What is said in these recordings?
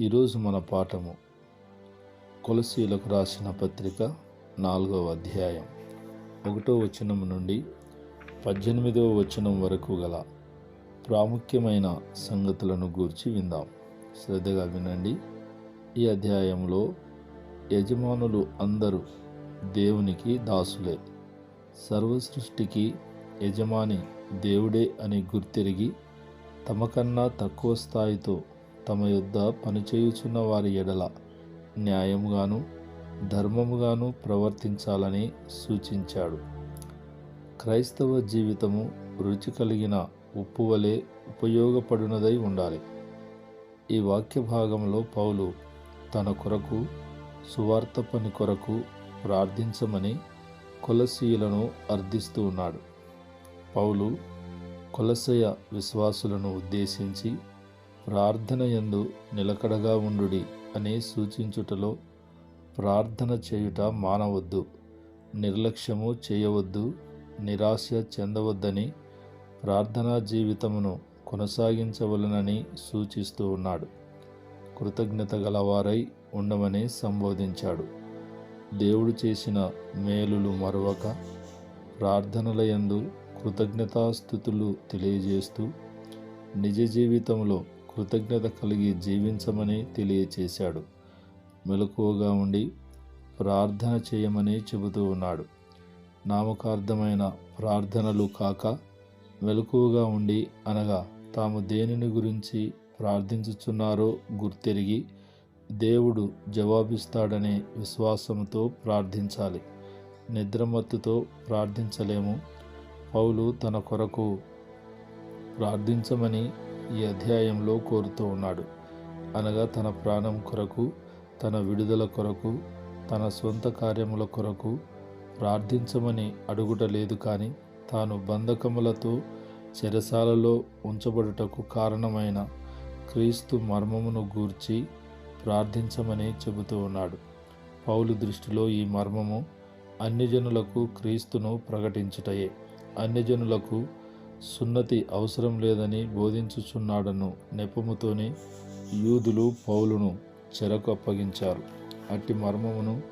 ఈరోజు మన పాఠము కొలసీలకు రాసిన పత్రిక నాలుగవ అధ్యాయం. ఒకటో వచనం నుండి పద్దెనిమిదవ వచనం వరకు గల ప్రాముఖ్యమైన సంగతులను గూర్చి విందాం. శ్రద్ధగా వినండి. ఈ అధ్యాయంలో యజమానులు అందరూ దేవునికి దాసులే. సర్వ సృష్టికి యజమాని దేవుడే అని గుర్తిరిగి తమకన్నా తక్కువ స్థాయితో తమ యొద్ద పనిచేయుచున్న వారి ఎడల న్యాయముగాను ధర్మముగాను ప్రవర్తించాలని సూచించాడు. క్రైస్తవ జీవితము రుచి కలిగిన ఉప్పు వలె ఉపయోగపడినదై ఉండాలి. ఈ వాక్య భాగంలో పౌలు తన కొరకు సువార్త పని కొరకు ప్రార్థించమని కొలసీయులను అర్థిస్తూ ఉన్నాడు. పౌలు కొలసయ విశ్వాసులను ఉద్దేశించి ప్రార్థన యందు నిలకడగా ఉండుడి అని సూచించుటలో ప్రార్థన చేయుట మానవద్దు నిర్లక్ష్యము చేయవద్దు నిరాశ చెందవద్దని ప్రార్థనా జీవితమును కొనసాగించవలనని సూచిస్తూ ఉన్నాడు. కృతజ్ఞత గలవారై ఉండమని సంబోధించాడు. దేవుడు చేసిన మేలులు మరొక ప్రార్థనలయందు కృతజ్ఞతాస్థుతులు తెలియజేస్తూ నిజ జీవితంలో కృతజ్ఞత కలిగి జీవించమని తెలియచేశాడు. మెలకువగా ఉండి ప్రార్థన చేయమని చెబుతూ ఉన్నాడు. నామకార్థమైన ప్రార్థనలు కాక మెలకువగా ఉండి అనగా తాము దేనిని గురించి ప్రార్థించుచున్నారో గుర్తెరిగి దేవుడు జవాబిస్తాడనే విశ్వాసంతో ప్రార్థించాలి. నిద్రమత్తుతో ప్రార్థించలేము. పౌలు తన కొరకు ప్రార్థించమని ఈ అధ్యాయంలో కోరుతూ ఉన్నాడు. అనగా తన ప్రాణం కొరకు తన విడుదల కొరకు తన సొంత కార్యముల కొరకు ప్రార్థించమని అడుగుట లేదు కానీ తాను బంధకములతో చెరసాలలో ఉంచబడుటకు కారణమైన క్రీస్తు మర్మమును గూర్చి ప్రార్థించమని చెబుతూ ఉన్నాడు. పౌలు దృష్టిలో ఈ మర్మము అన్యజనులకు క్రీస్తును ప్రకటించుటయే. అన్యజనులకు సున్నతి అవసరం లేదని బోధించుచున్నాడను నెపముతోనే యూదులు పౌలును చెరకు అప్పగించారు. అట్టి మర్మమును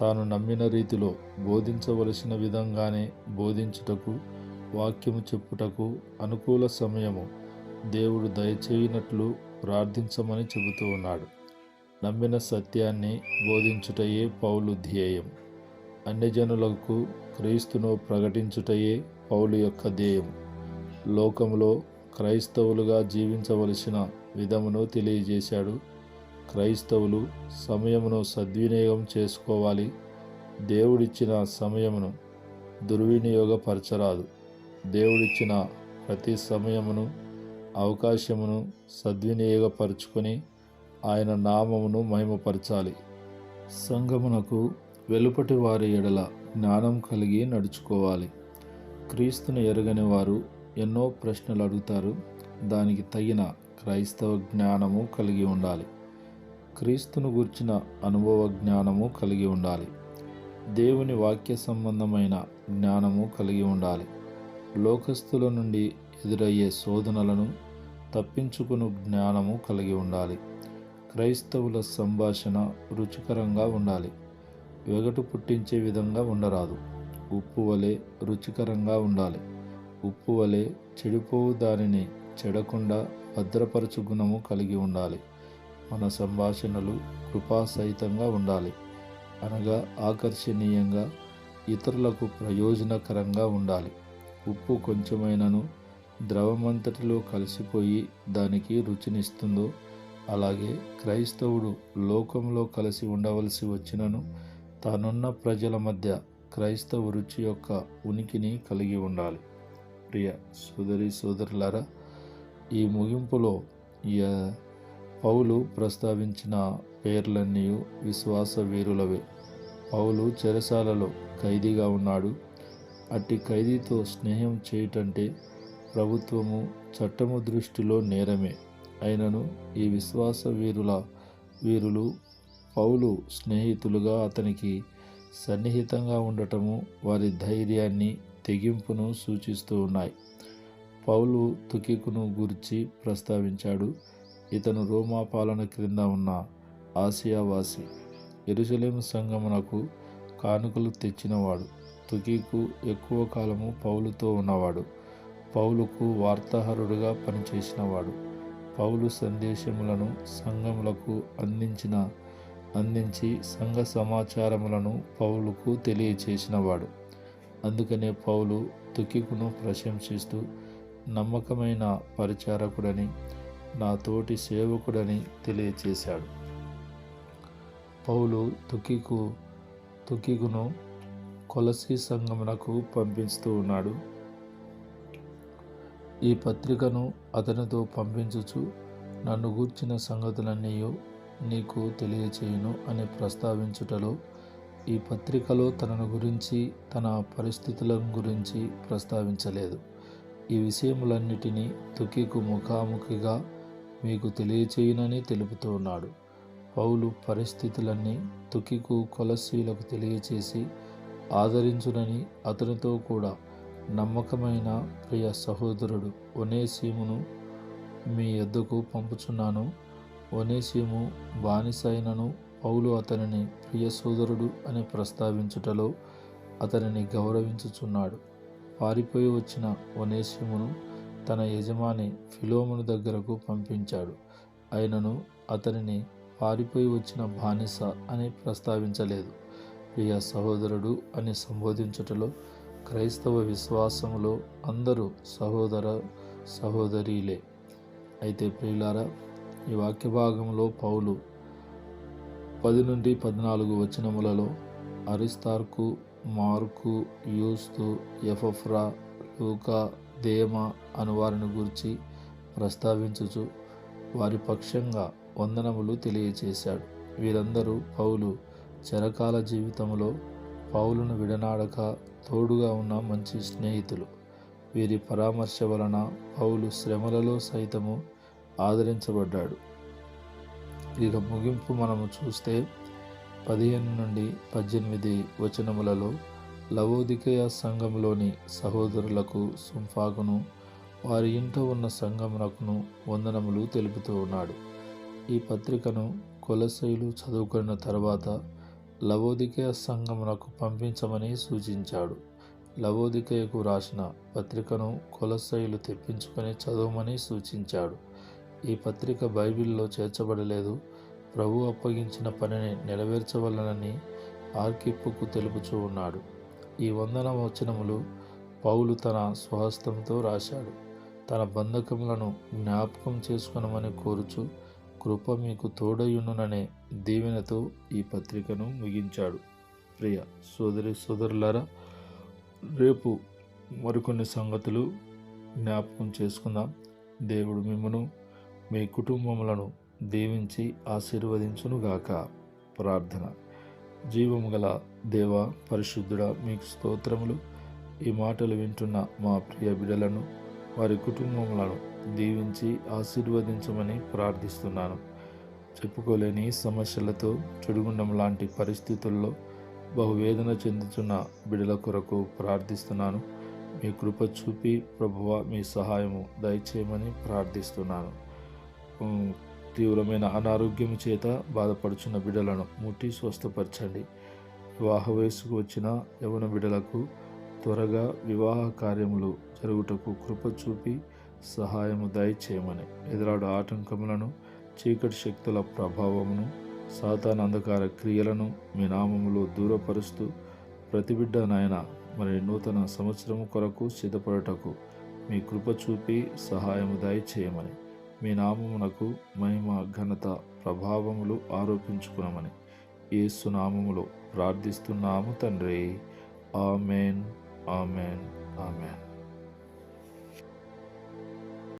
తాను నమ్మిన రీతిలో బోధించవలసిన విధంగానే బోధించుటకు వాక్యము చెప్పుటకు అనుకూల సమయము దేవుడు దయచేయనట్లు ప్రార్థించమని చెబుతూ ఉన్నాడు. నమ్మిన సత్యాన్ని బోధించుటయే పౌలు ధ్యేయం. అన్యజనులకు క్రీస్తును ప్రకటించుటయే పౌలు యొక్క ధ్యేయం. లోకంలో క్రైస్తవులుగా జీవించవలసిన విధమును తెలియజేశాడు. క్రైస్తవులు సమయమును సద్వినియోగం చేసుకోవాలి. దేవుడిచ్చిన సమయమును దుర్వినియోగపరచరాదు. దేవుడిచ్చిన ప్రతి సమయమును అవకాశమును సద్వినియోగపరుచుకొని ఆయన నామమును మహిమపరచాలి. సంగమునకు వెలుపటి వారి ఎడల జ్ఞానం కలిగి నడుచుకోవాలి. క్రీస్తును ఎరగని వారు ఎన్నో ప్రశ్నలు అడుగుతారు. దానికి తగిన క్రైస్తవ జ్ఞానము కలిగి ఉండాలి. క్రీస్తును గుర్చిన అనుభవ జ్ఞానము కలిగి ఉండాలి. దేవుని వాక్య సంబంధమైన జ్ఞానము కలిగి ఉండాలి. లోకస్తుల నుండి ఎదురయ్యే శోధనలను తప్పించుకుని జ్ఞానము కలిగి ఉండాలి. క్రైస్తవుల సంభాషణ రుచికరంగా ఉండాలి. వెగటు పుట్టించే విధంగా ఉండరాదు. ఉప్పు వలె రుచికరంగా ఉండాలి. ఉప్పు వలె చెడిపోవు దానిని చెడకుండా భద్రపరచు గుణము కలిగి ఉండాలి. మన సంభాషణలు కృపాసహితంగా ఉండాలి. అనగా ఆకర్షణీయంగా ఇతరులకు ప్రయోజనకరంగా ఉండాలి. ఉప్పు కొంచెమైనను ద్రవమంతటిలో కలిసిపోయి దానికి రుచినిస్తుందో అలాగే క్రైస్తవుడు లోకంలో కలిసి ఉండవలసి వచ్చినను తానున్న ప్రజల మధ్య క్రైస్తవ రుచి యొక్క ఉనికిని కలిగి ఉండాలి. ప్రియ సోదరి సోదరులారా ఈ ముగింపులో పౌలు ప్రస్తావించిన పేర్లన్నీ విశ్వాస వీరులవే. పౌలు చెరసాలలో ఖైదీగా ఉన్నాడు. అట్టి ఖైదీతో స్నేహం చేయటంటే ప్రభుత్వము చట్టము దృష్టిలో నేరమే. అయినను ఈ విశ్వాస వీరుల వీరులు పౌలు స్నేహితులుగా అతనికి సన్నిహితంగా ఉండటము వారి ధైర్యాన్ని తెగింపును సూచిస్తూ ఉన్నాయి. పౌలు తుకికును గురించి ప్రస్తావించాడు ఇతను రోమా పాలన క్రింద ఉన్న ఆసియావాసి ఎరుసలేం సంగమునకు కానుకలు తెచ్చినవాడు. తుకీకు ఎక్కువ కాలము పౌలుతో ఉన్నవాడు. పౌలుకు వార్తాహరుడుగా పనిచేసినవాడు. పౌలు సందేశములను సంఘములకు అందించిన అందించి సంఘ సమాచారములను పౌలుకు తెలియచేసినవాడు. అందుకనే పౌలు తుకికును ప్రశంసిస్తూ నమ్మకమైన పరిచారకుడని నా తోటి సేవకుడని తెలియచేశాడు. పౌలు తుకికు తుకికును కొలసి సంగమునకు పంపిస్తూ ఉన్నాడు. ఈ పత్రికను అతనితో పంపించుచు నన్ను గూర్చిన సంగతులన్నీ నీకు తెలియచేయును అని ప్రస్తావించుటలో ఈ పత్రికలో తనను గురించి తన పరిస్థితుల గురించి ప్రస్తావించలేదు. ఈ విషయములన్నిటినీ తుకికు ముఖాముఖిగా మీకు తెలియచేయునని తెలుపుతూ ఉన్నాడు. పౌలు పరిస్థితులన్నీ తుకికు కొలసీలకు తెలియచేసి ఆదరించునని అతనితో కూడా నమ్మకమైన ప్రియ సహోదరుడు ఒనేసీమును మీ ఎద్దకు పంపుచున్నాను. ఒనేసీము బానిసైనను పౌలు అతనిని ప్రియ సోదరుడు అని ప్రస్తావించుటలో అతనిని గౌరవించుచున్నాడు. పారిపోయి వచ్చిన వనేశ్యమును తన యజమాని ఫిలోమును దగ్గరకు పంపించాడు. అయినను అతనిని పారిపోయి వచ్చిన బానిస అని ప్రస్తావించలేదు. ప్రియ సహోదరుడు అని సంబోధించుటలో క్రైస్తవ విశ్వాసములో అందరూ సహోదర సహోదరీలే. అయితే ప్రియులారా ఈ వాక్య భాగంలో పౌలు పది నుండి పద్నాలుగు వచనములలో అరిస్తార్కు మార్కు యూస్తు ఎఫఫ్రా లూకా దేమ అనువారిని గురించి ప్రస్తావించుచు వారి పక్షంగా వందనములు తెలియచేశాడు. వీరందరూ పౌలు చరకాల జీవితంలో పౌలును విడనాడక తోడుగా ఉన్న మంచి స్నేహితులు. వీరి పరామర్శ వలన పౌలు శ్రమలలో సైతము ఆదరించబడ్డాడు. ఇక ముగింపు మనము చూస్తే పదిహేను నుండి పద్దెనిమిది వచనములలో లవోదికయ సంఘంలోని సహోదరులకు సుంఫాకును వారి ఇంట ఉన్న సంఘమునకును వందనములు తెలుపుతూ ఉన్నాడు. ఈ పత్రికను కొలసైలు చదువుకున్న తర్వాత లవోదికయ సంఘమునకు పంపించమని సూచించాడు. లవోదికయకు రాసిన పత్రికను కొలసైలు తెప్పించుకొని చదవమని సూచించాడు. ఈ పత్రిక బైబిల్లో చేర్చబడలేదు. ప్రభు అప్పగించిన పనిని నెరవేర్చవలనని ఆర్కిప్పుకు తెలుపుచూ ఉన్నాడు. ఈ వందన వచనములు పౌలు తన స్వహస్తంతో రాశాడు. తన బంధకములను జ్ఞాపకం చేసుకునమని కోరుచు కృప మీకు తోడయునుననే దీవెనతో ఈ పత్రికను ముగించాడు. ప్రియ సోదరి సోదరులారా రేపు మరికొన్ని సంగతులు జ్ఞాపకం చేసుకుందాం. దేవుడు మిమ్మను మీ కుటుంబములను దీవించి ఆశీర్వదించునుగాక. ప్రార్థన. జీవము గల దేవ పరిశుద్ధుడ మీకు స్తోత్రములు. ఈ మాటలు వింటున్న మా ప్రియ బిడలను వారి కుటుంబములను దీవించి ఆశీర్వదించమని ప్రార్థిస్తున్నాను. చెప్పుకోలేని సమస్యలతో చెడుగుండం లాంటి పరిస్థితుల్లో బహువేదన చెందుతున్న బిడల కొరకు ప్రార్థిస్తున్నాను. మీ కృప చూపి ప్రభువ మీ సహాయము దయచేయమని ప్రార్థిస్తున్నాను. తీవ్రమైన అనారోగ్యం చేత బాధపడుచున్న బిడ్డలను ముట్టి స్వస్థపరచండి. వివాహ వయసుకు వచ్చిన యవన బిడ్డలకు త్వరగా వివాహ కార్యములు జరుగుటకు కృప చూపి సహాయము దయచేయమని. ఎదురాడు ఆటంకములను చీకటి శక్తుల ప్రభావమును సాతాన అంధకార క్రియలను మీ నామములో దూరపరుస్తూ ప్రతి బిడ్డ నాయన మరి నూతన సంవత్సరము కొరకు సిద్ధపడటకు మీ కృప చూపి సహాయము దయచేయమని. మీ నామమునకు మహిమ ఘనత ప్రభావములు ఆరోపించుకునమని యేసు నామములో ప్రార్థిస్తున్నాము తండ్రి. Amen amen amen.